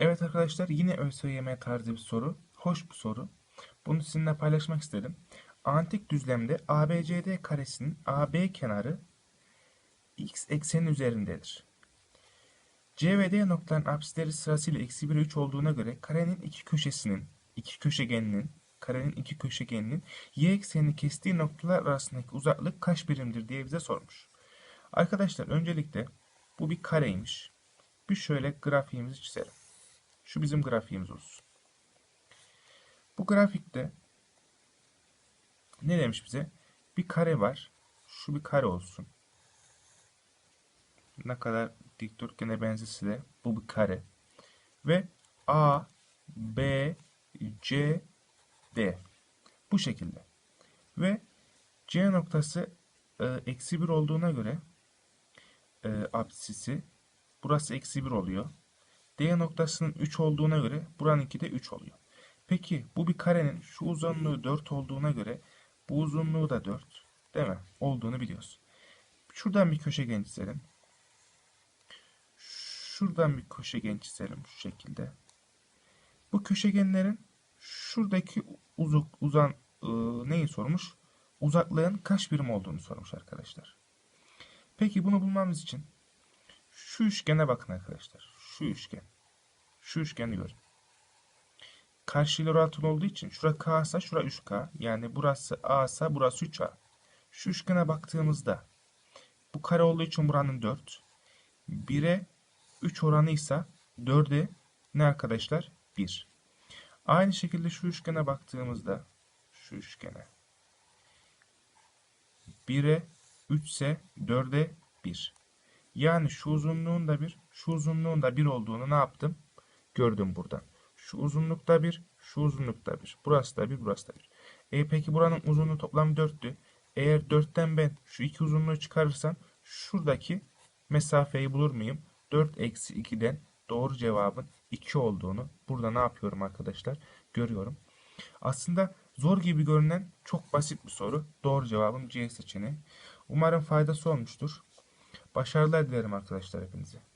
Evet arkadaşlar yine ÖSYM tarzı bir soru. Hoş bir soru. Bunu sizinle paylaşmak istedim. Antik düzlemde ABCD karesinin AB kenarı x eksenin üzerindedir. C ve D noktaların apsisleri sırasıyla eksi 1 ve 3 olduğuna göre karenin iki köşesinin, iki köşegeninin, karenin iki köşegeninin y eksenini kestiği noktalar arasındaki uzaklık kaç birimdir diye bize sormuş. Arkadaşlar öncelikle bu bir kareymiş. Bir şöyle grafiğimizi çizelim. Şu bizim grafiğimiz olsun. Bu grafikte ne demiş bize? Bir kare var. Şu bir kare olsun. Ne kadar dikdörtgene benzese de bu bir kare. Ve A, B, C, D. Bu şekilde. Ve C noktası e, eksi 1 olduğuna göre e, apsisi burası eksi 1 oluyor. D noktasının 3 olduğuna göre buranınki de 3 oluyor. Peki bu bir karenin şu uzunluğu 4 olduğuna göre bu uzunluğu da 4 değil mi? Olduğunu biliyoruz. Şuradan bir köşegen çizelim. Şuradan bir köşegen çizelim şu şekilde. Bu köşegenlerin şuradaki uzak uzan ıı, neyi sormuş? Uzaklığın kaç birim olduğunu sormuş arkadaşlar. Peki bunu bulmamız için şu üçgene bakın arkadaşlar. Şu üçgen. Şu üçgeni görün. Karşıyla orantılı olduğu için şura K ise şura 3K. Yani burası A ise burası 3A. Şu üçgene baktığımızda bu kare olduğu için buranın 4. 1'e 3 oranı ise 4'e ne arkadaşlar? 1. Aynı şekilde şu üçgene baktığımızda şu üçgene 1'e 3 ise 4'e 1. Yani şu uzunluğun da 1, şu uzunluğun da 1 olduğunu ne yaptım? Gördüm buradan. Şu uzunlukta 1, şu uzunlukta 1. Burası da 1, burası da 1. E peki buranın uzunluğu toplam 4'tü. Eğer 4'ten ben şu iki uzunluğu çıkarırsam şuradaki mesafeyi bulur muyum? 4 eksi 2'den doğru cevabın 2 olduğunu burada ne yapıyorum arkadaşlar? Görüyorum. Aslında zor gibi görünen çok basit bir soru. Doğru cevabım C seçeneği. Umarım faydası olmuştur. Başarılar dilerim arkadaşlar hepinize.